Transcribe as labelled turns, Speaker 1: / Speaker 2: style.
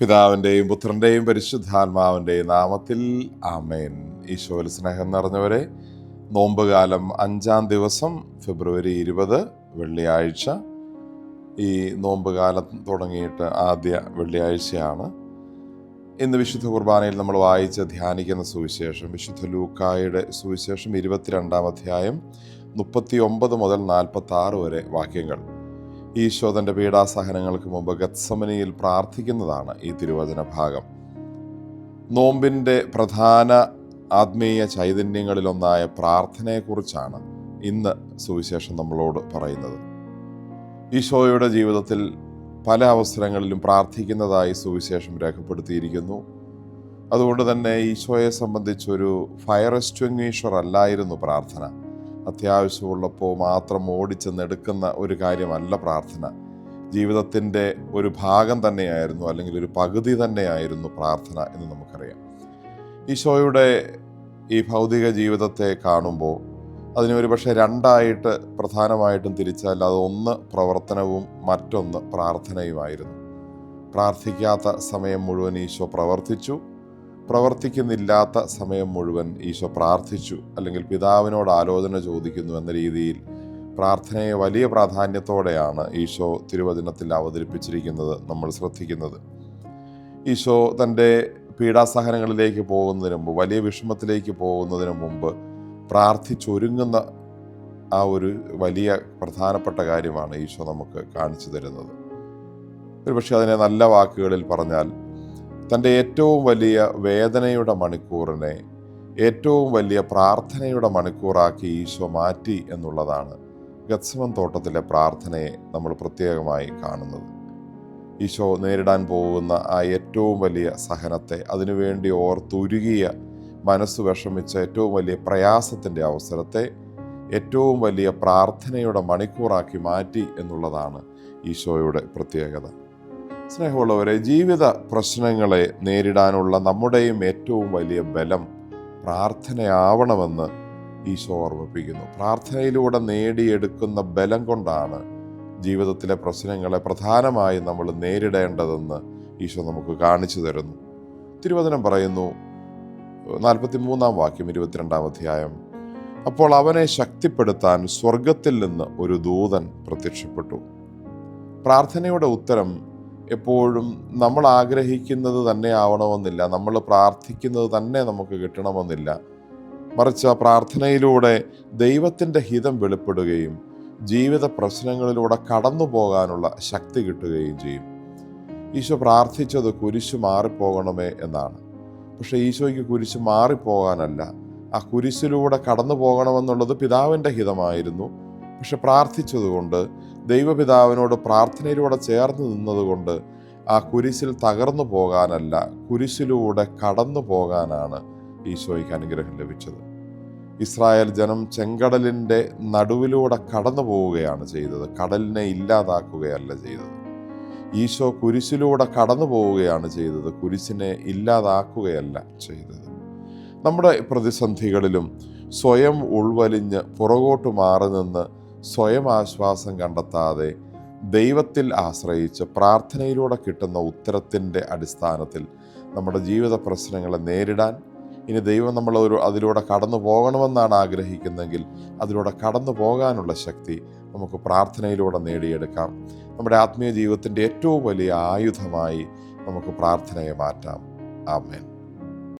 Speaker 1: പിതാവിന്റെയും പുത്രന്റെയും പരിശുദ്ധാത്മാവിന്റെയും നാമത്തിൽ ആമേൻ. ഈശോയിൽ സ്നേഹം നിറഞ്ഞവരെ നോമ്പുകാലം അഞ്ചാം ദിവസം ഫെബ്രുവരി ഇരുപത് വെള്ളിയാഴ്ച. ഈ നോമ്പുകാലം തുടങ്ങിയിട്ട് ആദ്യ വെള്ളിയാഴ്ചയാണ്. ഇന്ന് വിശുദ്ധ കുർബാനയിൽ നമ്മൾ വായിച്ച് ധ്യാനിക്കുന്ന സുവിശേഷം വിശുദ്ധ ലൂക്കായുടെ സുവിശേഷം ഇരുപത്തിരണ്ടാം അധ്യായം മുപ്പത്തി ഒമ്പത് മുതൽ നാൽപ്പത്തി ആറ് വരെ വാക്യങ്ങൾ. ഈശോ തന്റെ പീഡാസഹനങ്ങൾക്ക് മുമ്പ് ഗത്സമനിയിൽ പ്രാർത്ഥിക്കുന്നതാണ് ഈ തിരുവചന ഭാഗം. നോമ്പിന്റെ പ്രധാന ആത്മീയ ചൈതന്യങ്ങളിലൊന്നായ പ്രാർത്ഥനയെക്കുറിച്ചാണ് ഇന്ന് സുവിശേഷം നമ്മളോട് പറയുന്നത്. ഈശോയുടെ ജീവിതത്തിൽ പല അവസരങ്ങളിലും പ്രാർത്ഥിക്കുന്നതായി സുവിശേഷം രേഖപ്പെടുത്തിയിരിക്കുന്നു. അതുകൊണ്ട് തന്നെ ഈശോയെ സംബന്ധിച്ചൊരു ഫയർ എക്സ്റ്റിങ്വിഷർ അല്ലായിരുന്നു പ്രാർത്ഥന. അത്യാവശ്യമുള്ളപ്പോൾ മാത്രം ഓടിച്ചെന്നെടുക്കുന്ന ഒരു കാര്യമല്ല പ്രാർത്ഥന. ജീവിതത്തിന്റെ ഒരു ഭാഗം തന്നെയായിരുന്നു അല്ലെങ്കിൽ ഒരു പകുതി തന്നെയായിരുന്നു പ്രാർത്ഥന എന്ന് നമുക്കറിയാം. ഈശോയുടെ ഈ ഭൗതിക ജീവിതത്തെ കാണുമ്പോൾ അതിനെ ഒരു പക്ഷേ രണ്ടായിട്ട് പ്രധാനമായിട്ടും തിരിച്ചാൽ അതൊന്ന് പ്രവർത്തനവും മറ്റൊന്ന് പ്രാർത്ഥനയുമായിരുന്നു. പ്രാർത്ഥിക്കാത്ത സമയം മുഴുവൻ ഈശോ പ്രവർത്തിച്ചു. പ്രവർത്തിക്കുന്നില്ലാത്ത സമയം മുഴുവൻ ഈശോ പ്രാർത്ഥിച്ചു അല്ലെങ്കിൽ പിതാവിനോട് ആലോചന ചോദിക്കുന്നു എന്ന രീതിയിൽ പ്രാർത്ഥനയെ വലിയ പ്രാധാന്യത്തോടെയാണ് ഈശോ തിരുവചനത്തിൽ അവതരിപ്പിച്ചിരിക്കുന്നത് നമ്മൾ ശ്രദ്ധിക്കുന്നത്. ഈശോ തന്റെ പീഡാസഹനങ്ങളിലേക്ക് പോകുന്നതിന് മുമ്പ് വലിയ വിഷമത്തിലേക്ക് പോകുന്നതിന് മുമ്പ് പ്രാർത്ഥിച്ചൊരുങ്ങുന്ന ആ ഒരു വലിയ പ്രധാനപ്പെട്ട കാര്യമാണ് ഈശോ നമുക്ക് കാണിച്ചു തരുന്നത്. ഒരുപക്ഷെ അതിനെ നല്ല വാക്കുകളിൽ പറഞ്ഞാൽ തന്റെ ഏറ്റവും വലിയ വേദനയുടെ മണിക്കൂറിനെ ഏറ്റവും വലിയ പ്രാർത്ഥനയുടെ മണിക്കൂറാക്കി ഈശോ മാറ്റി എന്നുള്ളതാണ് ഗത്സവൻ തോട്ടത്തിലെ പ്രാർത്ഥനയെ നമ്മൾ പ്രത്യേകമായി കാണുന്നത്. ഈശോ നേരിടാൻ പോകുന്ന ആ ഏറ്റവും വലിയ സഹനത്തെ അതിനുവേണ്ടി ഓർത്തുരുകിയ മനസ്സ് വിഷമിച്ച ഏറ്റവും വലിയ പ്രയാസത്തിന്റെ അവസരത്തെ ഏറ്റവും വലിയ പ്രാർത്ഥനയുടെ മണിക്കൂറാക്കി മാറ്റി എന്നുള്ളതാണ് ഈശോയുടെ പ്രത്യേകത. സ്നേഹമുള്ളവരെ ജീവിത പ്രശ്നങ്ങളെ നേരിടാനുള്ള നമ്മുടെയും ഏറ്റവും വലിയ ബലം പ്രാർത്ഥനയാവണമെന്ന് ഈശോ ഓർമ്മിപ്പിക്കുന്നു. പ്രാർത്ഥനയിലൂടെ നേടിയെടുക്കുന്ന ബലം കൊണ്ടാണ് ജീവിതത്തിലെ പ്രശ്നങ്ങളെ പ്രധാനമായും നമ്മൾ നേരിടേണ്ടതെന്ന് ഈശോ നമുക്ക് കാണിച്ചു തരുന്നു. തിരുവചനം പറയുന്നു നാൽപ്പത്തി മൂന്നാം വാക്യം ഇരുപത്തിരണ്ടാം അധ്യായം. അപ്പോൾ അവനെ ശക്തിപ്പെടുത്താൻ സ്വർഗത്തിൽ നിന്ന് ഒരു ദൂതൻ പ്രത്യക്ഷപ്പെട്ടു. പ്രാർത്ഥനയുടെ ഉത്തരം എപ്പോഴും നമ്മൾ ആഗ്രഹിക്കുന്നത് തന്നെ ആവണമെന്നില്ല. നമ്മൾ പ്രാർത്ഥിക്കുന്നത് തന്നെ നമുക്ക് കിട്ടണമെന്നില്ല. മറിച്ച് ആ പ്രാർത്ഥനയിലൂടെ ദൈവത്തിന്റെ ഹിതം വെളിപ്പെടുകയും ജീവിത പ്രശ്നങ്ങളിലൂടെ കടന്നു പോകാനുള്ള ശക്തി കിട്ടുകയും ചെയ്യും. ഈശോ പ്രാർത്ഥിച്ചത് കുരിശ് മാറിപ്പോകണമേ എന്നാണ്. പക്ഷേ ഈശോയ്ക്ക് കുരിശ് മാറിപ്പോകാനല്ല. ആ കുരിശിലൂടെ കടന്നു പോകണമെന്നുള്ളത് പിതാവിന്റെ ഹിതമായിരുന്നു. പക്ഷെ പ്രാർത്ഥിച്ചതുകൊണ്ട് ദൈവപിതാവിനോട് പ്രാർത്ഥനയിലൂടെ ചേർന്ന് നിന്നതുകൊണ്ട് ആ കുരിശിൽ തകർന്നു പോകാനല്ല കുരിശിലൂടെ കടന്നു പോകാനാണ് ഈശോയ്ക്ക് അനുഗ്രഹം ലഭിച്ചത്. ഇസ്രായേൽ ജനം ചെങ്കടലിന്റെ നടുവിലൂടെ കടന്നു പോവുകയാണ് ചെയ്തത്. കടലിനെ ഇല്ലാതാക്കുകയല്ല ചെയ്തത്. ഈശോ കുരിശിലൂടെ കടന്നു പോവുകയാണ് ചെയ്തത്. കുരിശിനെ ഇല്ലാതാക്കുകയല്ല ചെയ്തത്. നമ്മുടെ പ്രതിസന്ധികളിലും സ്വയം ഉൾവലിഞ്ഞ് പുറകോട്ട് മാറി നിന്ന് സ്വയം ആശ്വാസം കണ്ടെത്താതെ ദൈവത്തിൽ ആശ്രയിച്ച് പ്രാർത്ഥനയിലൂടെ കിട്ടുന്ന ഉത്തരത്തിന്റെ അടിസ്ഥാനത്തിൽ നമ്മുടെ ജീവിത പ്രശ്നങ്ങളെ നേരിടാൻ ഇനി ദൈവം നമ്മൾ ഒരു അതിലൂടെ കടന്നു പോകണമെന്നാണ് ആഗ്രഹിക്കുന്നതെങ്കിൽ അതിലൂടെ കടന്നു പോകാനുള്ള ശക്തി നമുക്ക് പ്രാർത്ഥനയിലൂടെ നേടിയെടുക്കാം. നമ്മുടെ ആത്മീയ ജീവിതത്തിന്റെ ഏറ്റവും വലിയ ആയുധമായി നമുക്ക് പ്രാർത്ഥനയെ മാറ്റാം. ആമേൻ.